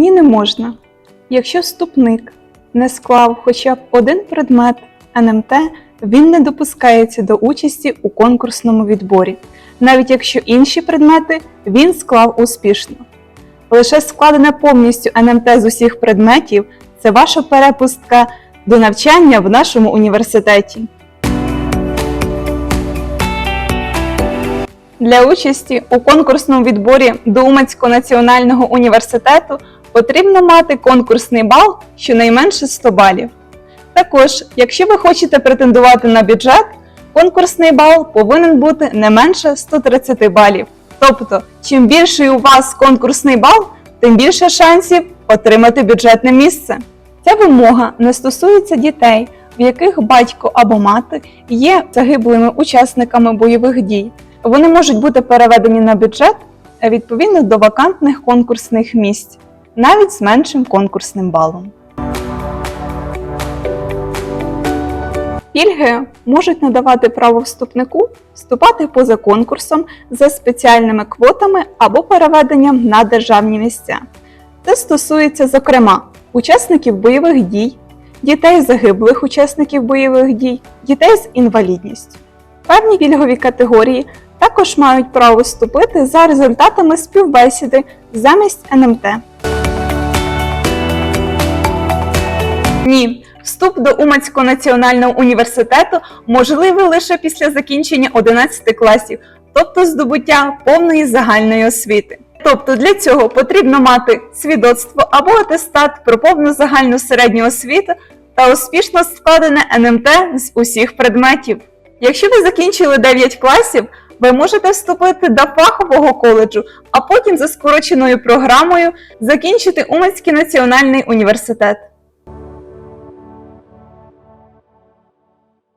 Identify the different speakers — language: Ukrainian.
Speaker 1: Ні, не можна. Якщо вступник не склав хоча б один предмет НМТ, він не допускається до участі у конкурсному відборі, навіть якщо інші предмети він склав успішно. Лише складене повністю НМТ з усіх предметів це ваша перепустка до навчання в нашому університеті. Для участі у конкурсному відборі до Уманського національного університету потрібно мати конкурсний бал щонайменше 100 балів. Також, якщо ви хочете претендувати на бюджет, конкурсний бал повинен бути не менше 130 балів. Тобто, чим більший у вас конкурсний бал, тим більше шансів отримати бюджетне місце. Ця вимога не стосується дітей, в яких батько або мати є загиблими учасниками бойових дій. Вони можуть бути переведені на бюджет відповідно до вакантних конкурсних місць, навіть з меншим конкурсним балом. Пільги можуть надавати право вступнику вступати поза конкурсом за спеціальними квотами або переведенням на державні місця. Це стосується, зокрема, учасників бойових дій, дітей загиблих учасників бойових дій, дітей з інвалідністю. Певні пільгові категорії також мають право вступити за результатами співбесіди замість НМТ. Ні, вступ до Уманського національного університету можливий лише після закінчення 11 класів, тобто здобуття повної загальної освіти. Тобто для цього потрібно мати свідоцтво або атестат про повну загальну середню освіту та успішно складене НМТ з усіх предметів. Якщо ви закінчили 9 класів, ви можете вступити до фахового коледжу, а потім за скороченою програмою закінчити Уманський національний університет.